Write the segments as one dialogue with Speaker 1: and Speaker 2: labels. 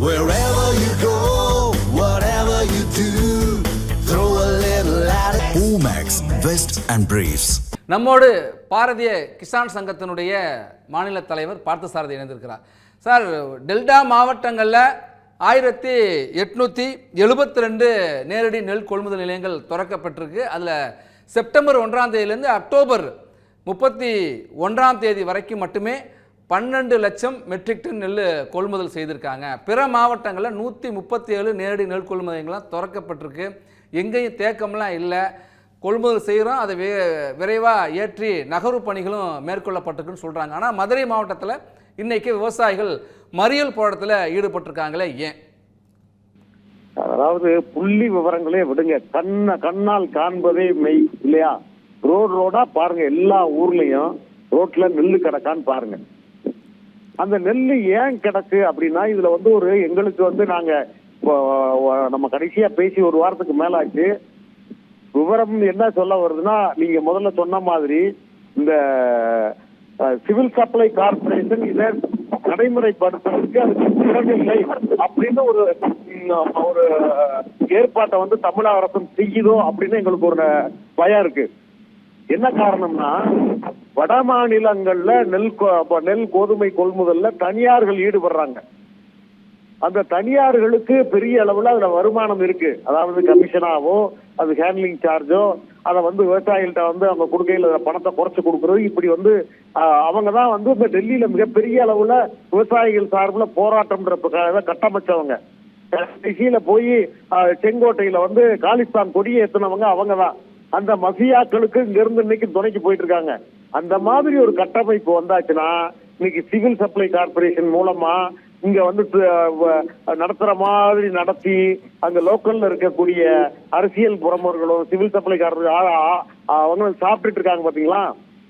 Speaker 1: Wherever you go, whatever you do, throw a little at it. Omax, Vest and Briefs.
Speaker 2: நம்மோடு பாரதிய கிசான் சங்கத்தினுடைய மாநில தலைவர் பார்த்தசாரதி இணைந்திருக்கிறார் சார் டெல்டா மாவட்டங்களில் ஆயிரத்தி எட்நூற்றி எழுபத்தி ரெண்டு நேரடி நெல் கொள்முதல் நிலையங்கள் திறக்கப்பட்டிருக்கு அதில் செப்டம்பர் ஒன்றாம் தேதியிலேருந்து அக்டோபர் முப்பத்தி ஒன்றாம் தேதி வரைக்கும் மட்டுமே பன்னெண்டு லட்சம் மெட்ரிக் டன் நெல் கொள்முதல் செய்திருக்காங்க. பிற மாவட்டங்களில் நூற்றி முப்பத்தி ஏழு நேரடி நெல் கொள்முதல் திறக்கப்பட்டிருக்கு. எங்கேயும் தேக்கம்லாம் இல்லை. கொள்முதல் செய்கிறோம் அதை வே விரைவாக ஏற்றி நகர்வு பணிகளும் மேற்கொள்ளப்பட்டிருக்குன்னு சொல்கிறாங்க ஆனால் மதுரை மாவட்டத்தில் இன்றைக்கி விவசாயிகள் மறியல் போராட்டத்தில் ஈடுபட்டிருக்காங்களே ஏன்?
Speaker 3: அதாவது புள்ளி விவரங்களே விடுங்க. கண்ண கண்ணால் காண்பதே மெய் இல்லையா? ரோடு ரோடா பாருங்க. எல்லா ஊர்லயும் ரோட்ல நெல்லு கிடக்கான்னு பாருங்க. அந்த நெல் ஏன் கிடக்கு அப்படின்னா இதுல வந்து ஒரு எங்களுக்கு வந்து நாங்க நம்ம கடைசியா பேசி ஒரு வாரத்துக்கு மேல ஆச்சு விவரம் என்ன சொல்ல வருதுன்னா நீங்க முதல்ல சொன்ன மாதிரி இந்த சிவில் சப்ளை கார்பரேஷன் இதை நடைமுறைப்படுத்துறதுக்கு அதுக்கு இல்லை அப்படின்னு ஒரு ஒரு ஏற்பாட்டை வந்து தமிழக அரசும் செய்யுதோ அப்படின்னு எங்களுக்கு ஒரு பயம் இருக்கு. என்ன காரணம்னா வட மாநிலங்கள்ல நெல் நெல் கோதுமை கொள்முதல்ல தனியார்கள் ஈடுபடுறாங்க. அந்த தனியார்களுக்கு பெரிய அளவுல அதுல வருமானம் இருக்கு. அதாவது கமிஷனாவோ அது ஹேண்ட்லிங் சார்ஜோ அதை வந்து விவசாயிகள்ட்ட வந்து அவங்க கொடுக்கையில பணத்தை குறைச்சு கொடுக்கறது. இப்படி வந்து அவங்க தான் வந்து இந்த டெல்லியில மிகப்பெரிய அளவுல விவசாயிகள் சார்பில் போராட்டம்ன்ற கட்டமைச்சவங்க. கடைசியில போய் செங்கோட்டையில வந்து காலிஸ்தான் கொடியை ஏத்துனவங்க அவங்க தான். அந்த மசியாக்களுக்கு இங்க இருந்து இன்னைக்கு துணைக்கு போயிட்டு இருக்காங்க. அந்த மாதிரி ஒரு கட்டமைப்பு வந்தாச்சுன்னா இன்னைக்கு சிவில் சப்ளை கார்பரேஷன் மூலமா இங்க வந்து நடத்துற மாதிரி நடத்தி அங்க லோக்கல்ல இருக்கக்கூடிய அரசியல் புறமர்களும் சிவில் சப்ளைக்காரர்கள் அவங்க சாப்பிட்டுட்டு இருக்காங்க பாத்தீங்களா?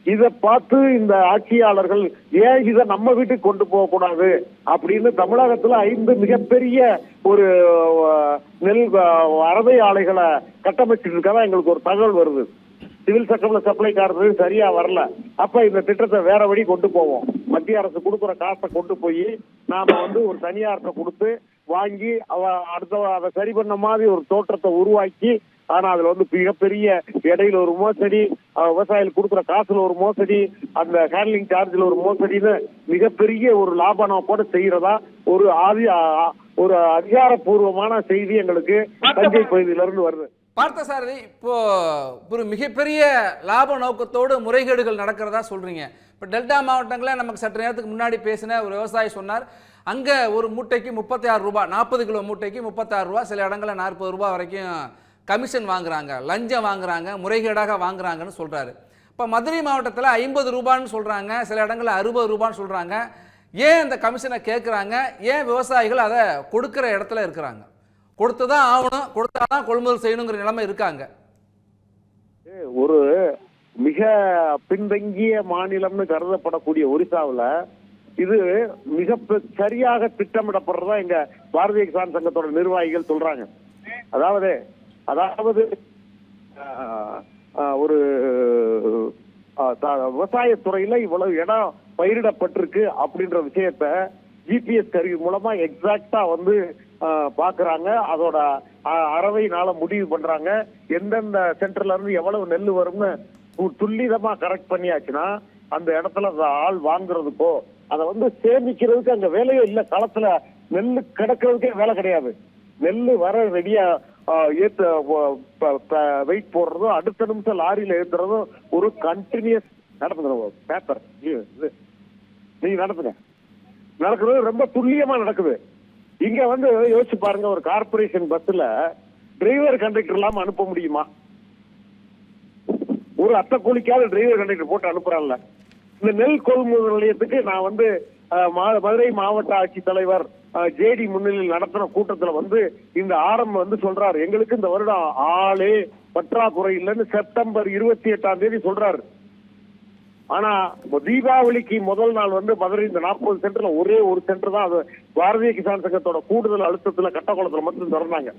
Speaker 3: இத பார்த்து இந்த ஆட்சியாளர்கள் ஏன் இத நம்ம வீட்டுக்கு கொண்டு போக கூடாது அப்படின்னு தமிழகத்துல ஐந்து மிகப்பெரிய ஒரு நெல் அறவை அரவை ஆலைகளை கட்டமைச்சிட்டு இருக்கதான் எங்களுக்கு ஒரு தகவல் வருது. சிவில் சட்டம்ல சப்ளை காரர்கள் சரியா வரல. அப்ப இந்த திட்டத்தை வேற வழி கொண்டு போவோம். மத்திய அரசு கொடுக்குற காசை கொண்டு போய் நாம வந்து ஒரு தனியார்ட்ட கொடுத்து வாங்கி அவ அடுத்த அதை சரி பண்ண மாதிரி ஒரு தோற்றத்தை உருவாக்கி ஆனா அதுல வந்து மிகப்பெரிய இடையில ஒரு மோசடி விவசாயிகள் கொடுக்குற காசுல ஒரு மோசடி அந்த ஹேண்ட்லிங் சார்ஜ்ல ஒரு மோசடின்னு மிகப்பெரிய ஒரு லாப நோக்கோட செய்யறதா ஒரு ஆதி ஒரு அதிகாரப்பூர்வமான செய்தி எங்களுக்கு தஞ்சை பகுதியில இருந்து வருது.
Speaker 2: பார்த்தசாரதி இப்போ ஒரு மிகப்பெரிய லாப நோக்கத்தோடு முறைகேடுகள் நடக்கிறதா சொல்றீங்க. இப்போ டெல்டா மாவட்டங்களில் நமக்கு சற்று நேரத்துக்கு முன்னாடி பேசின ஒரு விவசாயி சொன்னார் அங்கே ஒரு மூட்டைக்கு முப்பத்தி ஆறு ரூபா நாற்பது கிலோ மூட்டைக்கு முப்பத்தாறு ரூபா சில இடங்களில் நாற்பது ரூபாய் வரைக்கும் கமிஷன் வாங்குறாங்க லஞ்சம் வாங்குறாங்க முறைகேடாக வாங்குறாங்கன்னு சொல்றாரு. இப்போ மதுரை மாவட்டத்தில் ஐம்பது ரூபான்னு சொல்கிறாங்க சில இடங்களில் அறுபது ரூபான்னு சொல்கிறாங்க ஏன் இந்த கமிஷனை கேட்குறாங்க ஏன் விவசாயிகள் அதை கொடுக்குற இடத்துல இருக்கிறாங்க? கொடுத்து தான் ஆகணும் கொடுத்தாதான் கொள்முதல் செய்யணுங்கிற நிலைமை இருக்காங்க.
Speaker 3: ஒரு மிக பின்தங்கிய மாநிலம்னு கருதப்படக்கூடிய ஒரிசாவில் இது மிக பெ- சரியாக திட்டமிடப்படுறதா எங்க பாரதிய கிசான் சங்கத்தோட நிர்வாகிகள் சொல்றாங்க. அதாவது அதாவது ஒரு ஆஹ், த- விவசாயத்துறையில இவ்வளவு இடம் பயிரிடப்பட்டிருக்கு அப்படின்ற விஷயத்த ஜிபிஎஸ் கருவி மூலமா எக்ஸாக்டா வந்து பாக்குறாங்க. அதோட அறவை நாள முடிவு பண்றாங்க. எந்தெந்த சென்டர்ல இருந்து எவ்வளவு நெல் வரும்னு துல்லிதமா கரெக்ட் பண்ணியாச்சுன்னா அந்த இடத்துல அந்த ஆள் வாங்குறதுக்கோ அதை வந்து சேமிக்கிறதுக்கு அங்க வேலையே இல்ல. களத்துல நெல் கிடக்கிறதுக்கே வேலை கிடையாது. நெல் வர ரெடியா ஏத்து வெயிட் போடுறதும் அடுத்த நிமிஷம் லாரியில ஏத்துறதும் ஒரு கண்டினியூஸ் நடத்துங்க. பேப்பர் நீ நடத்துங்க. நடக்கிறது ரொம்ப துல்லியமா நடக்குது. இங்க வந்து யோசிச்சு பாருங்க ஒரு கார்பரேஷன் பஸ்ல டிரைவர் கண்டக்டர் இல்லாம அனுப்ப முடியுமா? ஒரு அத்தை கூலிக்காவது டிரைவர் கண்டக்டர் போட்டு அனுப்புறான்ல. இந்த நெல் கொள்முதல் நிலையத்துக்கு நான் வந்து மதுரை மாவட்ட ஆட்சித்தலைவர் ஜேடி முன்னிலையில் நடத்தின கூட்டத்துல வந்து இந்த ஆரம்பம் வந்து சொல்றாரு. எங்களுக்கு இந்த வருடம் ஆளே பற்றாக்குறை இல்லைன்னு செப்டம்பர் இருபத்தி எட்டாம் தேதி சொல்றாரு. ஆனா தீபாவளிக்கு முதல் நாள் வந்து மதுரை இந்த நாற்பது சென்டர்ல ஒரே ஒரு சென்டர் தான். அது பாரதிய கிசான் சங்கத்தோட கூடுதல் அழுத்தத்துல கட்டக்குளத்துல மட்டும் திறந்தாங்க.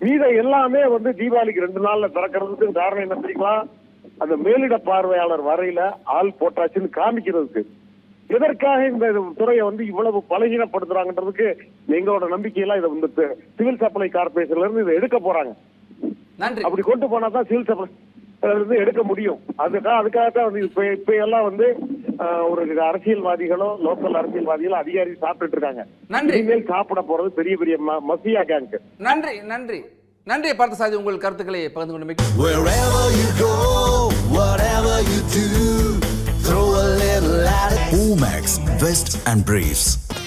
Speaker 3: மீத எல்லாமே வந்து தீபாவளிக்கு ரெண்டு நாள்ல திறக்கிறதுக்கு காரணம் என்ன தெரியுமா? அந்த மேலிட பார்வையாளர் வரையில ஆள் போட்டாச்சுன்னு காமிக்கிறதுக்கு. எதற்காக இந்த துறையை வந்து இவ்வளவு பலகீனப்படுத்துறாங்கன்றதுக்கு எங்களோட நம்பிக்கையெல்லாம் இதை வந்து சிவில் சப்ளை கார்பரேஷன்ல இருந்து இதை எடுக்க போறாங்க.
Speaker 2: நன்றி.
Speaker 3: அப்படி கொண்டு போனா தான் சிவில் சப்ளை இருந்து எடுக்க முடியும் அதுக்காக அதுக்காக தான் வந்து இப்ப இப்ப எல்லாம் வந்து ஒரு அரசியல்வாதிகளோ லோக்கல் அரசியல்வாதிகளோ அதிகாரி சாப்பிட்டுட்டு இருக்காங்க
Speaker 2: நன்றி.
Speaker 3: இனிமேல் சாப்பிட போறது பெரிய பெரிய ம- மஃபியா கேங்க்
Speaker 2: நன்றி நன்றி நன்றி பார்த்தசாரதி உங்கள் கருத்துக்களை பகிர்ந்து கொண்டு.
Speaker 1: Omax, Vest and Briefs.